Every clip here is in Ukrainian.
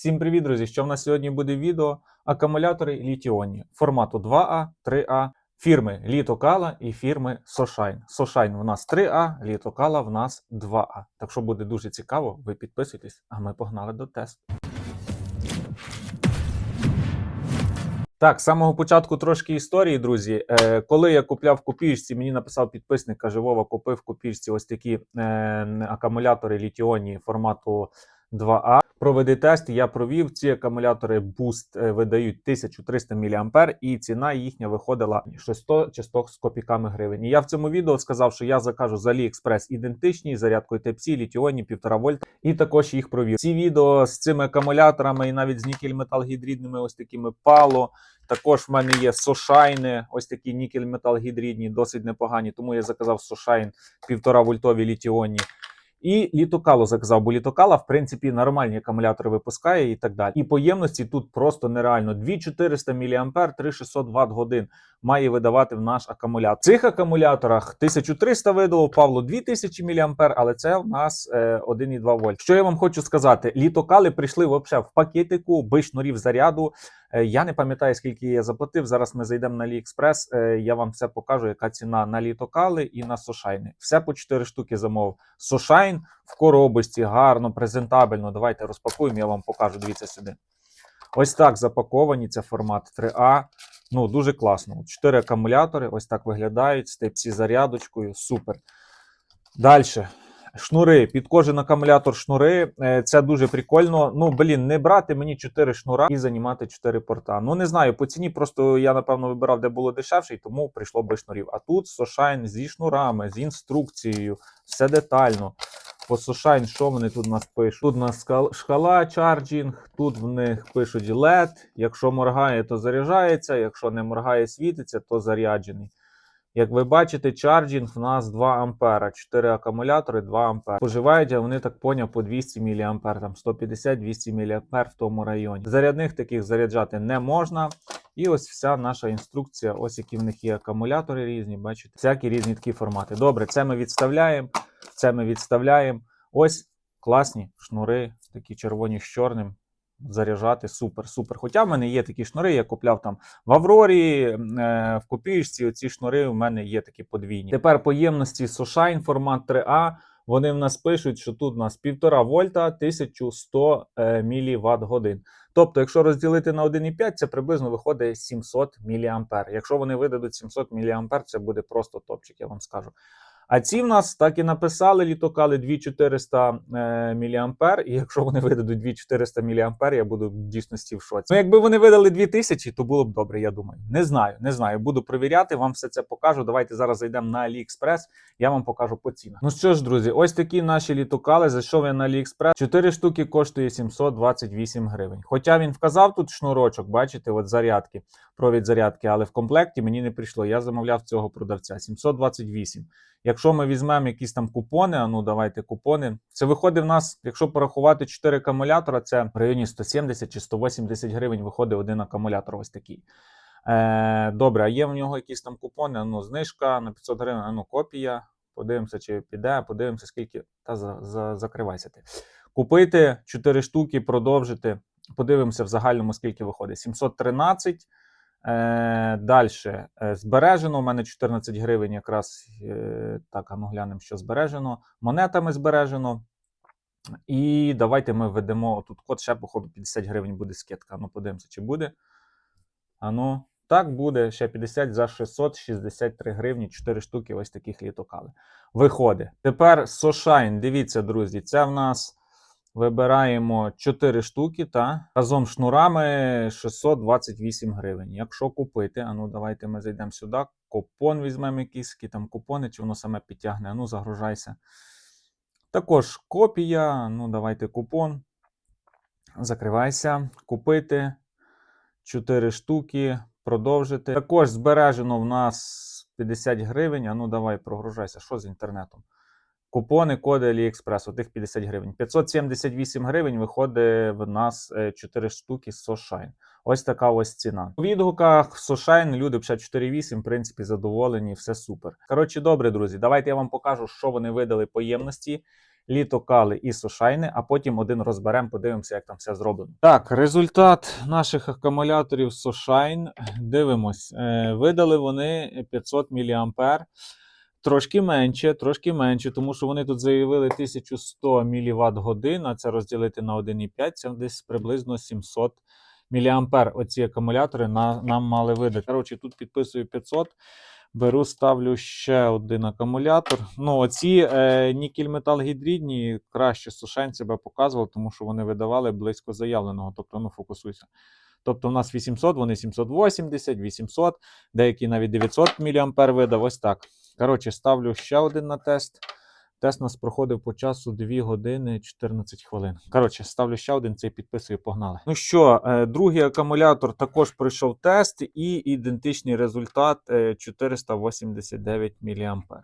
Всім привіт, друзі! Що в нас сьогодні буде відео? Акумулятори літіонні формату 2А, 3А, фірми Літокала і фірми Сошайн. Сошайн в нас 3А, Літокала в нас 2А. Так що буде дуже цікаво, ви підписуйтесь, а ми погнали до тесту. Так, з самого початку трошки історії, друзі. Е, коли я купляв копійці, мені написав підписник, каже, Вова, купив копійці ось такі е, акумулятори літіонні формату 2А. Проведи тест, я провів. Ці акумулятори Boost е, видають 1300 мА, і ціна їхня виходила 600 чи 100 з копійками гривень. І я в цьому відео сказав, що я закажу з AliExpress ідентичні зарядкою Type-C, літіонні 1,5 вольта, і також їх провів. Ці відео з цими акумуляторами і навіть з нікель метал гідридними ось такими пало. Також в мене є сошайни, ось такі нікель метал гідридні, досить непогані. Тому я заказав сошайн 1,5 вольтові літіонні. І літокалу заказав, бо літокала, в принципі, нормальні акумулятори випускає і так далі. І поємності тут просто нереально. 2400 мА, 3600 Вт годин має видавати в наш акумулятор. В цих акумуляторах 1300 видало, Павло 2000 мА, але це в нас е, 1,2 вольт. Що я вам хочу сказати? Літокали прийшли взагалі в пакетику, без шнурів заряду. Е, Я не пам'ятаю, скільки я заплатив. Зараз ми зайдемо на AliExpress, е, Я вам все покажу, яка ціна на літокали і на сошайни. Все по 4 штуки замовив. Сошайн в коробочці, гарно, презентабельно. Давайте розпакуємо, я вам покажу. Дивіться сюди. Ось так запаковані. Це формат 3А. Ну, дуже класно. Чотири акумулятори, ось так виглядають Type-C зарядочкою. Супер. Далі. Шнури, під кожен акумулятор шнури. Е, Це дуже прикольно. Ну, блін, не брати мені 4 шнура і займати 4 порта. Ну, не знаю, по ціні просто я, напевно, вибирав, де було дешевше, і тому прийшло без шнурів. А тут Сошайн зі шнурами, з інструкцією, все детально. По Сошайн, що вони тут нас пишуть? Тут у нас шкала чарджінг, тут в них пишуть LED. Якщо моргає, то заряджається, якщо не моргає, світиться, то заряджений. Як ви бачите, чарджінг в нас 2 ампера, 4 акумулятори, 2 ампера. Споживають, а вони так поняв по 200 мА, там 150-200 мА в тому районі. Зарядних таких заряджати не можна. І ось вся наша інструкція. Ось які в них є акумулятори різні, бачите, всякі різні такі формати. Добре, це ми відставляємо. Це ми відставляємо. Ось класні шнури, такі червоні з чорним. Заряджати супер, супер. Хоча в мене є такі шнури, я купляв там в Аврорі, е, в копійці. Оці шнури у мене є такі подвійні. Тепер поємності Сошайн формат 3А. Вони в нас пишуть, що тут у нас 1,5 вольта 1100 е, мВт годин. Тобто, якщо розділити на 1,5, це приблизно виходить 700 мА. Якщо вони видадуть 700 мА, це буде просто топчик, я вам скажу. А ці в нас так і написали літокали 2400 е, мА, і якщо вони видадуть 2400 мА, я буду в дійсності в шоці. Ну, якби вони видали 2000, то було б добре, я думаю. Не знаю, не знаю. Буду перевіряти, вам все це покажу. Давайте зараз зайдемо на AliExpress, я вам покажу по цінах. Ну що ж, друзі, ось такі наші літокали. Зайшов я на AliExpress. 4 штуки коштує 728 гривень. Хоча він вказав тут шнурочок, бачите, от зарядки, провід зарядки, але в комплекті мені не прийшло. Я замовляв цього продавця 728. Якщо ми візьмемо якісь там купони, а ну давайте купони. Це виходить в нас, якщо порахувати 4 акумулятора, це в районі 170 чи 180 гривень виходить один акумулятор. Ось такий. Е, добре, а є в нього якісь там купони? Ну, знижка на 500 гривень, ну копія. Подивимося, чи піде, подивимося, скільки. Та за, за, закривайся ти. Купити 4 штуки, продовжити. Подивимося в загальному, скільки виходить. 713. Е, Далі збережено. У мене 14 гривень якраз е, так, а ну глянемо, що збережено. Монетами збережено. І давайте ми введемо тут код, ще, походу, 50 гривень буде скидка. Ну, подивимося, чи буде. А ну, так буде. Ще 50 за 663 гривні, 4 штуки ось таких літокали. Виходить. Тепер Сошайн. Дивіться, друзі, це в нас. Вибираємо 4 штуки та разом шнурами 628 гривень. Якщо купити, а ну давайте ми зайдемо сюди. Купон візьмемо якісь які там купони, чи воно саме підтягне. Ну загружайся. Також копія. Ну, давайте купон. Закривайся. Купити 4 штуки. Продовжити. Також збережено в нас 50 гривень. А ну давай прогружайся. Що з інтернетом? Купони, коди AliExpress, отих 50 гривень. 578 гривень виходить в нас 4 штуки Сошайн. Ось така ось ціна. У відгуках Сошайн люди пишуть 4,8, в принципі, задоволені, все супер. Коротше, добре, друзі, давайте я вам покажу, що вони видали по ємності. літокали і сушайни, а потім один розберемо, подивимося, як там все зроблено. Так, результат наших акумуляторів Сушайн. Дивимось. Е, Видали вони 500 мА. Трошки менше, трошки менше, тому що вони тут заявили 1100 мВт годин, а це розділити на 1,5, це десь приблизно 700 мА. Оці акумулятори на, нам мали видати. Коротше, тут підписую 500. Беру, ставлю ще один акумулятор. Ну, оці е, нікель метал гідридні краще сушень себе показували, тому що вони видавали близько заявленого. Тобто, ну, фокусуйся. Тобто, у нас 800, вони 780, 800, деякі навіть 900 мА видав. Ось так. Коротше, ставлю ще один на тест. Тест нас проходив по часу 2 години 14 хвилин. Коротше, ставлю ще один, цей підписую, погнали. Ну що, е, другий акумулятор також пройшов тест і ідентичний результат е, 489 мА.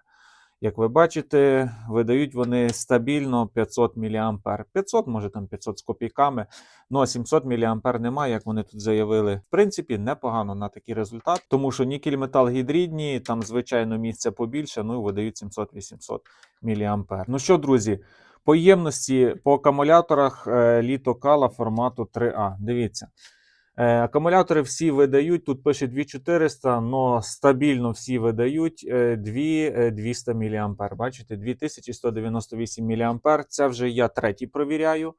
Як ви бачите, видають вони стабільно 500 мА. 500, може там 500 з копійками. Ну а 700 мА немає, як вони тут заявили. В принципі, непогано на такий результат, тому що нікель метал гідридні, там звичайно місця побільше, ну і видають 700-800 мА. Ну що, друзі, по ємності по акумуляторах е, літо кала формату 3А. Дивіться. Е, Акумулятори всі видають, тут пише 2400, але стабільно всі видають е, 2200 мА. Бачите, 2198 мА. Це вже я третій провіряю.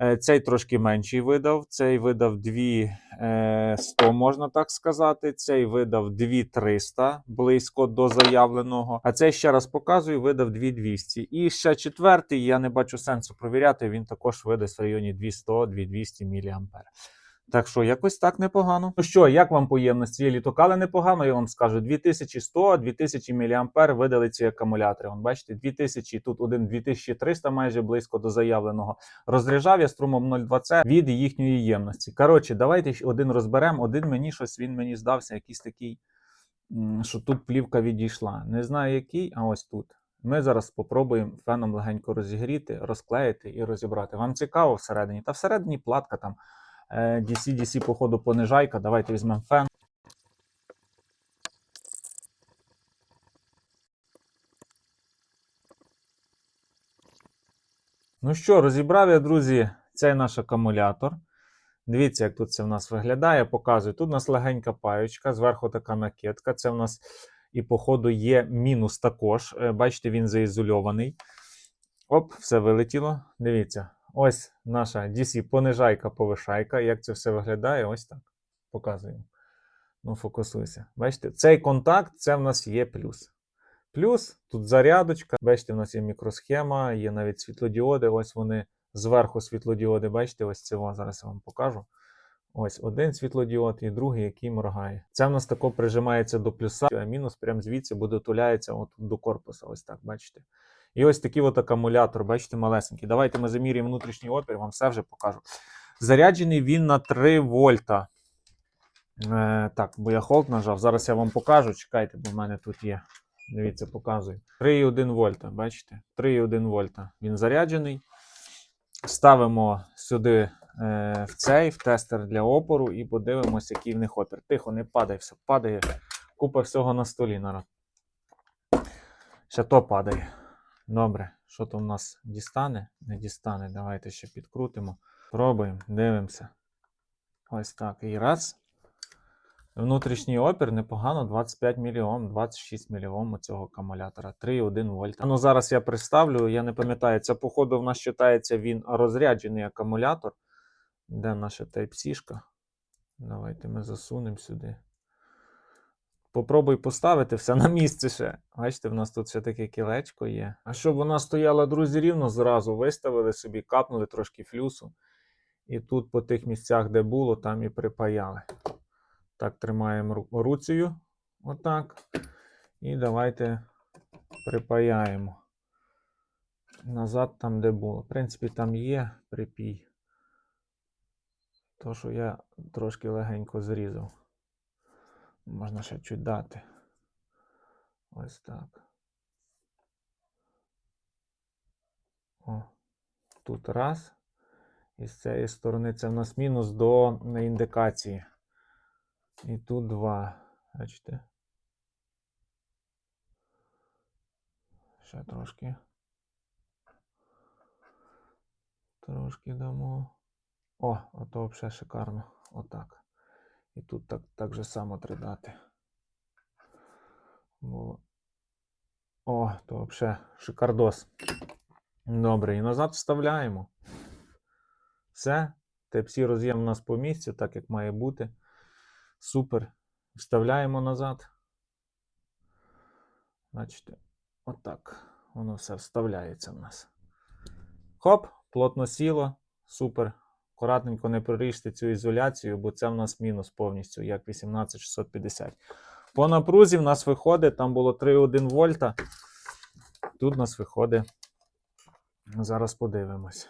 Е, Цей трошки менший видав. Цей видав 2100, можна так сказати. Цей видав 2300, близько до заявленого. А цей ще раз показую, видав 2200. І ще четвертий, я не бачу сенсу провіряти. Він також видасть в районі 200-2200 мА. Так що якось так непогано. Ну що, як вам по ємності? Є літокали непогано, я вам скажу. 2100-2000 мА видали ці акумулятори. Вон, бачите, 2000, тут один 2300 майже близько до заявленого. Розряджав я струмом 0,2 від їхньої ємності. Коротше, давайте один розберемо. Один мені щось він мені здався, якийсь такий, що тут плівка відійшла. Не знаю який, а ось тут. Ми зараз спробуємо феном легенько розігріти, розклеїти і розібрати. Вам цікаво всередині? Та всередині платка там. Е, DC, DC, походу, понижайка. Давайте візьмемо фен. Ну що, розібрав я, друзі, цей наш акумулятор. Дивіться, як тут це в нас виглядає. Показую. Тут у нас легенька паючка, зверху така накидка. Це в нас і, походу, є мінус також. Е, Бачите, він заізольований. Оп, все вилетіло. Дивіться. Ось наша DC понижайка, повишайка. Як це все виглядає? Ось так. Показуємо. Ну, фокусуйся. Бачите, цей контакт це в нас є плюс. Плюс тут зарядочка. Бачите, в нас є мікросхема, є навіть світлодіоди. Ось вони зверху світлодіоди. Бачите, ось цього зараз я вам покажу. Ось один світлодіод і другий, який моргає. Це в нас тако прижимається до плюса, а мінус прямо звідси буде туляється от до корпуса. Ось так, бачите. І ось такий от акумулятор, бачите, малесенький. Давайте ми замірюємо внутрішній опір, вам все вже покажу. Заряджений він на 3 вольта. Е, так, бо я холд нажав. Зараз я вам покажу. Чекайте, бо в мене тут є. Дивіться, показую. 3,1 вольта, бачите? 3,1 вольта. Він заряджений. Ставимо сюди е, в цей, в тестер для опору, і подивимося, який в них опір. Тихо, не падай, все падає. Купа всього на столі народ. Ще то падає. Добре, що то в нас дістане? Не дістане. Давайте ще підкрутимо. Пробуємо, дивимося. Ось так. І раз. Внутрішній опір непогано 25 мільйон, 26 мільйон у цього акумулятора. 3,1 вольт. А ну зараз я представлю, я не пам'ятаю, це походу в нас вважається він розряджений акумулятор. Де наша Type-C? Давайте ми засунемо сюди. Попробуй поставити все на місце ще. Бачите, в нас тут ще таке кілечко є. А щоб вона стояла, друзі, рівно, зразу виставили собі, капнули трошки флюсу. І тут по тих місцях, де було, там і припаяли. Так, тримаємо ру- руцею. Отак. І давайте припаяємо. Назад там, де було. В принципі, там є припій. То, що я трошки легенько зрізав. Можна ще чуть дати. Ось так. О, тут раз. І з цієї сторони це в нас мінус до індикації. І тут два. Бачите? Ще трошки. Трошки дамо. О, ото взагалі шикарно. Отак. І тут так, так же само три дати. Було. О, то взагалі шикардос. Добре, і назад вставляємо. Все. Type-C роз'єм у нас по місцю, так як має бути. Супер. Вставляємо назад. Бачите, отак. Воно все вставляється в нас. Хоп, плотно сіло. Супер. Акуратненько не проріжте цю ізоляцію, бо це в нас мінус повністю, як 18650. По напрузі в нас виходить, там було 3,1 вольта. Тут у нас виходить. Зараз подивимось.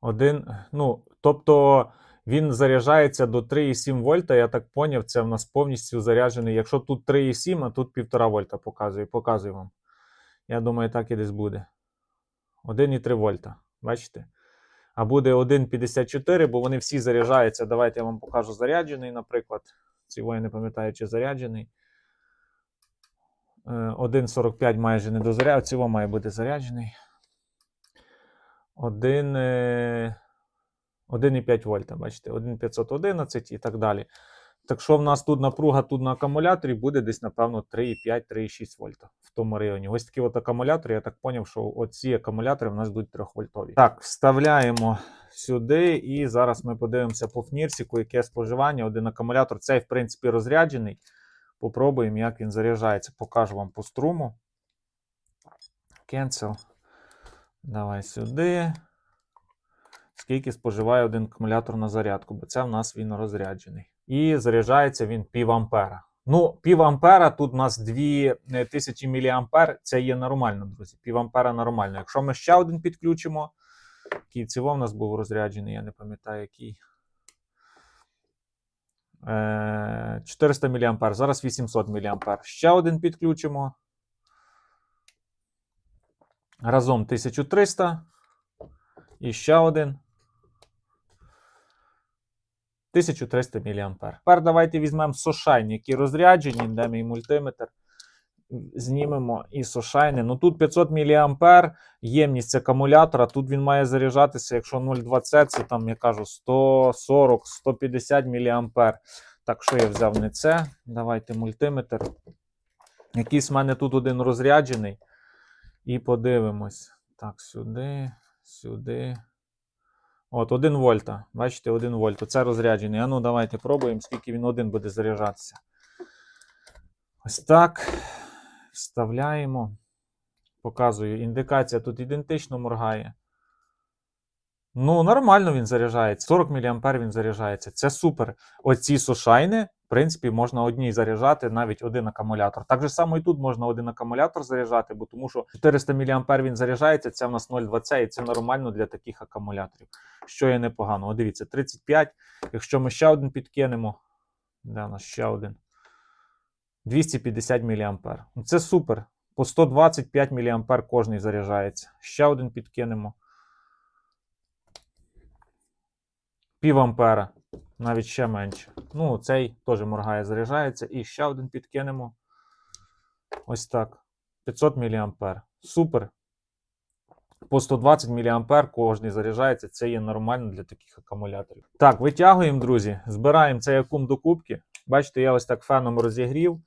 Один, ну, тобто він заряджається до 3,7 вольта. Я так поняв, це в нас повністю заряджений. Якщо тут 3,7, а тут 1,5 вольта показує, показую вам. Я думаю, так і десь буде. 1,3 вольта. Бачите? А буде 1,54, бо вони всі заряджаються. Давайте я вам покажу заряджений, наприклад. Цього я не пам'ятаю, чи заряджений. Е, 1,45 майже не дозаряджений. Цього має бути заряджений. 1, е, 1,5 вольта, бачите, 1,511 і так далі. Так що в нас тут напруга тут на акумуляторі буде десь, напевно, 3,5-3,6 вольта в тому районі. Ось такі от акумулятори, я так зрозумів, що оці акумулятори в нас будуть 3 вольтові. Так, вставляємо сюди, і зараз ми подивимося по фнірсіку, яке споживання. Один акумулятор. Цей, в принципі, розряджений. Попробуємо, як він заряджається. Покажу вам по струму. Cancel. Давай сюди. Скільки споживає один акумулятор на зарядку, бо це в нас він розряджений. І заряджається він пів ампера. Ну, пів ампера, тут у нас 2000 мА, це є нормально, друзі. Пів ампера нормально. Якщо ми ще один підключимо, який цього в нас був розряджений, я не пам'ятаю який. Е, 400 мА, зараз 800 мА. Ще один підключимо. Разом 1300. І ще один. 1300 мА. Тепер давайте візьмемо сошайні, які розряджені, де мій мультиметр. Знімемо і сошайни. Ну тут 500 мА ємність акумулятора. Тут він має заряджатися, якщо 0,20, це там, я кажу, 140-150 мА. Так, що я взяв не це. Давайте мультиметр. Якийсь в мене тут один розряджений. І подивимось. Так, сюди, сюди. От, 1 вольта. Бачите, 1 вольт. Це розряджений. А ну, давайте пробуємо, скільки він один буде заряджатися. Ось так. Вставляємо. Показую. Індикація тут ідентично моргає. Ну, нормально він заряджається. 40 мА він заряджається. Це супер. Оці сушайни, в принципі, можна одній заряджати навіть один акумулятор. Так же само і тут можна один акумулятор заряджати, бо тому що 400 мА він заряджається, це в нас 0,20 і це нормально для таких акумуляторів. Що є непогано. О, дивіться, 35. Якщо ми ще один підкинемо, де у нас ще один? 250 мА. Ну, Це супер. По 125 мА кожний заряджається. Ще один підкинемо. Пів ампера, навіть ще менше. Ну, цей теж моргає, заряджається. І ще один підкинемо. Ось так. 500 мА. Супер. По 120 мА кожний заряджається. Це є нормально для таких акумуляторів. Так, витягуємо, друзі. Збираємо цей акум до кубки. Бачите, я ось так феном розігрів.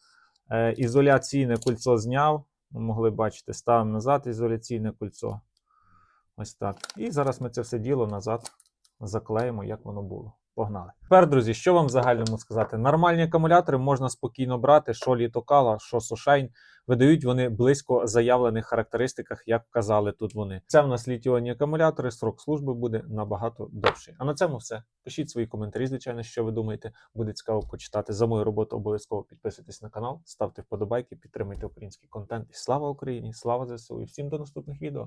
Е, ізоляційне кольцо зняв. Ви могли бачити, ставимо назад ізоляційне кольцо. Ось так. І зараз ми це все діло назад заклеїмо, як воно було. Погнали. Тепер, друзі, що вам в загальному сказати? Нормальні акумулятори можна спокійно брати, що літокала, що сушайн. Видають вони близько заявлених характеристиках, як вказали тут вони. Це в нас літіонні акумулятори, срок служби буде набагато довший. А на цьому все. Пишіть свої коментарі, звичайно, що ви думаєте. Буде цікаво почитати. За мою роботу обов'язково підписуйтесь на канал, ставте вподобайки, підтримуйте український контент. І слава Україні! Слава ЗСУ! І всім до наступних відео!